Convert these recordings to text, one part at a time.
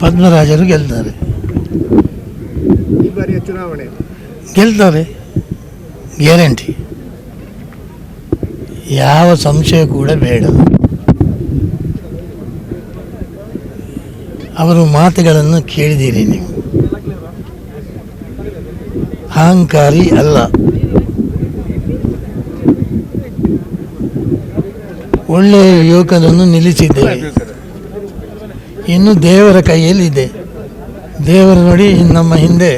ಪದ್ಮರಾಜರು ಗೆಲ್ತಾರೆ. ಈ ಬಾರಿಯ ಚುನಾವಣೆ. ಗೆಲ್ತಾರೆ. ಗ್ಯಾರಂಟಿ. ಯಾವ ಸಂಶಯ ಕೂಡ ಬೇಡ. ಅವರು ಮಾತುಗಳನ್ನು ಕೇಳಿದ್ದೀರಿ ನೀವು. ಅಹಂಕಾರಿ ಅಲ್ಲ. ಒಳ್ಳೆಯ ಯುವಕನನ್ನು ನಿಲ್ಲಿಸಿದ್ದೇವೆ. ಇನ್ನು ದೇವರ ಕೈಯಲ್ಲಿದೆ. ದೇವರ ನೋಡಿ ನಮ್ಮ ಹಿಂದೆ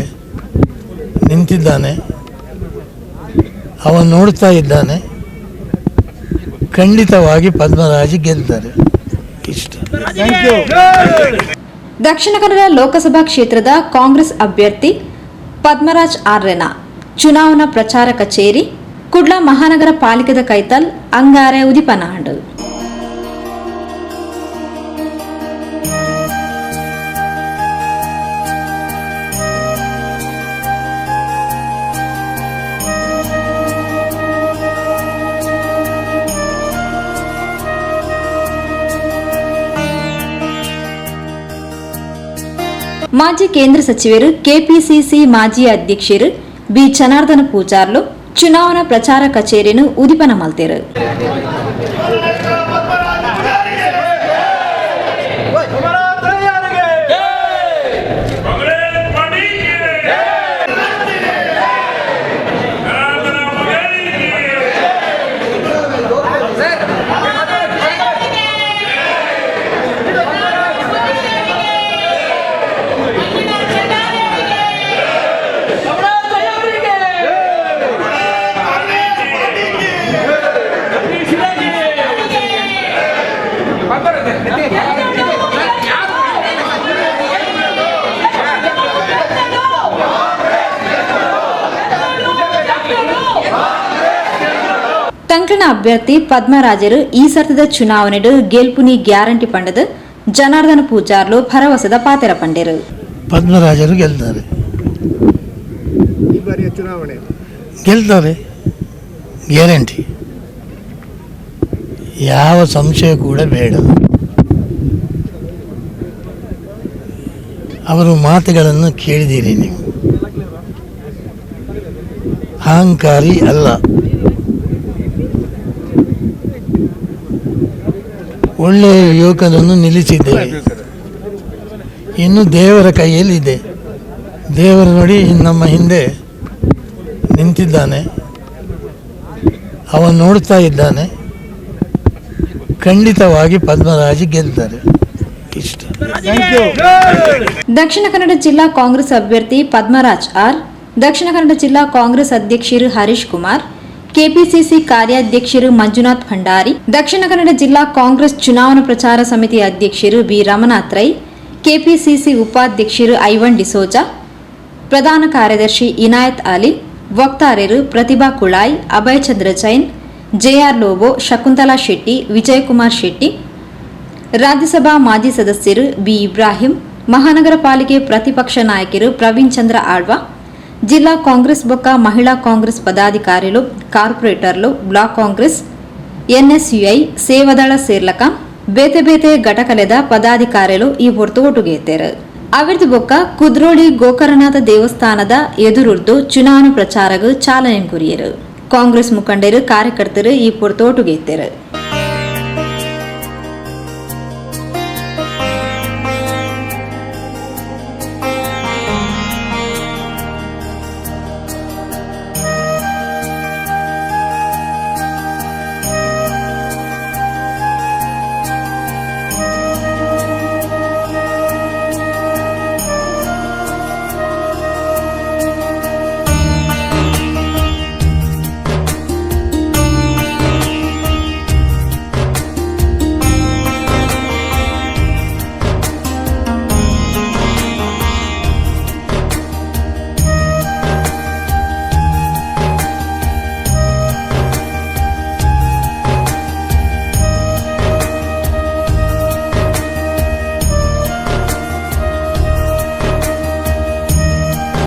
ನಿಂತಿದ್ದಾನೆ. ಅವನು ನೋಡ್ತಾ ಇದ್ದಾನೆ. ಖಂಡಿತವಾಗಿ ಪದ್ಮರಾಜ್ ಗೆಲ್ತಾರೆ. ಇಷ್ಟ. ಥ್ಯಾಂಕ್ ಯು ದಕ್ಷಿಣ ಕನ್ನಡ ಲೋಕಸಭಾ ಕ್ಷೇತ್ರದ ಕಾಂಗ್ರೆಸ್ ಅಭ್ಯರ್ಥಿ ಪದ್ಮರಾಜ್ ಆರ್ರೆನ ಚುನಾವಣಾ ಪ್ರಚಾರ ಕಚೇರಿ ಕುಡ್ಲ ಮಹಾನಗರ ಪಾಲಿಕೆದ ಕೈತಲ್ ಅಂಗಾರೆ ಉದಿಪನಾಂಡು ಮಾಜಿ ಕೇಂದ್ರ ಸಚಿವರು ಕೆಪಿಸಿಸಿ ಮಾಜಿ ಅಧ್ಯಕ್ಷರು ಬಿ ಜನಾರ್ದನ ಪೂಜಾರ್ಲು ಚುನಾವಣಾ ಪ್ರಚಾರ ಕಚೇರಿಯನ್ನು ಉದಿಪನ ಮಲ್ತೆರು ತಂಕಣ ಅಭ್ಯರ್ಥಿ ಪದ್ಮರಾಜರು ಈ ಸರ್ತದ ಚುನಾವಣೆಡು ಗೆಲ್ಪುನಿ ಗ್ಯಾರಂಟಿ ಪಂಡದ ಜನಾರ್ದನ ಪೂಜಾರ್ಲು ಭರವಸೆದ ಪಾತೆರ ಪಂಡೆರು ಪದ್ಮರಾಜರು ಗೆಲ್ತಾರೆ ಈ ಬಾರಿಯ ಚುನಾವಣೆ ಗೆಲ್ತಾರೆ ಗ್ಯಾರಂಟಿ ಯಾವ ಸಂಶಯ ಕೂಡ ಬೇಡ ಅವರು ಮಾತುಗಳನ್ನು ಕೇಳಿದ್ದೀರಿ ನೀವು. ಅಹಂಕಾರಿ ಅಲ್ಲ. ಒಳ್ಳೆಯ ಯುವಕನನ್ನು ನಿಲ್ಲಿಸಿದ್ದೇವೆ. ಇನ್ನು ದೇವರ ಕೈಯಲ್ಲಿದೆ. ದೇವರು ನೋಡಿ ನಮ್ಮ ಹಿಂದೆ ನಿಂತಿದ್ದಾನೆ. ಅವನು ನೋಡ್ತಾ ಇದ್ದಾನೆ. ಖಂಡಿತವಾಗಿ ಪದ್ಮರಾಜ ಗೆಲ್ತಾರೆ. ಇಷ್ಟ ಥ್ಯಾಂಕ್ ಯು ದಕ್ಷಿಣ ಕನ್ನಡ ಜಿಲ್ಲಾ ಕಾಂಗ್ರೆಸ್ ಅಭ್ಯರ್ಥಿ ಪದ್ಮರಾಜ್ ಆರ್ ದಕ್ಷಿಣ ಕನ್ನಡ ಜಿಲ್ಲಾ ಕಾಂಗ್ರೆಸ್ ಅಧ್ಯಕ್ಷರು ಹರೀಶ್ ಕುಮಾರ್ ಕೆಪಿಸಿಸಿ ಕಾರ್ಯಾಧ್ಯಕ್ಷರು ಮಂಜುನಾಥ್ ಭಂಡಾರಿ ದಕ್ಷಿಣ ಕನ್ನಡ ಜಿಲ್ಲಾ ಕಾಂಗ್ರೆಸ್ ಚುನಾವಣಾ ಪ್ರಚಾರ ಸಮಿತಿ ಅಧ್ಯಕ್ಷರು ಬಿ ರಮನಾಥ್ ರೈ ಕೆಪಿಸಿಸಿ ಉಪಾಧ್ಯಕ್ಷರು ಐವನ್ ಡಿಸೋಜಾ ಪ್ರಧಾನ ಕಾರ್ಯದರ್ಶಿ ಇನಾಯತ್ ಅಲಿ ವಕ್ತಾರರು ಪ್ರತಿಭಾ ಕುಳಾಯ್ ಅಭಯ್ ಚಂದ್ರ ಜೈನ್ ಜೆಆರ್ ಲೋಬೋ ಶಕುಂತಲಾ ಶೆಟ್ಟಿ ವಿಜಯಕುಮಾರ್ ಶೆಟ್ಟಿ ರಾಜ್ಯಸಭಾ ಮಾಜಿ ಸದಸ್ಯರು ಬಿ ಇಬ್ರಾಹಿಂ, ಮಹಾನಗರ ಪಾಲಿಕೆ ಪ್ರತಿಪಕ್ಷ ನಾಯಕರು ಪ್ರವೀಣ್ ಚಂದ್ರ ಆಳ್ವಾ, ಜಿಲ್ಲಾ ಕಾಂಗ್ರೆಸ್ ಬೊಕ್ಕ ಮಹಿಳಾ ಕಾಂಗ್ರೆಸ್ ಪದಾಧಿಕಾರಿಗಳು ಕಾರ್ಪೊರೇಟರ್ಲು, ಬ್ಲಾಕ್ ಕಾಂಗ್ರೆಸ್ ಎನ್ಎಸ್ಯುಐ, ಸೇವದಳ ಸೇರ್ಲಕ, ಬೇತೆ ಬೇತೆ ಘಟಕಲೆದ ಪದಾಧಿಕಾರಿಗಳು ಈ ಹೊರತು ಒಟ್ಟುಗೇತೇರು ಅವಿರ್ದು ಬೊಕ್ಕ ಕುದ್ರೋಳಿ ಗೋಕರ್ಣನಾಥ ದೇವಸ್ಥಾನದ ಎದುರುರ್ದು ಚುನಾವಣಾ ಪ್ರಚಾರಗೂ ಚಾಲನೆ ಕುರಿಯರು. ಕಾಂಗ್ರೆಸ್ ಮುಖಂಡರು, ಕಾರ್ಯಕರ್ತರು ಈ ಹೊರತು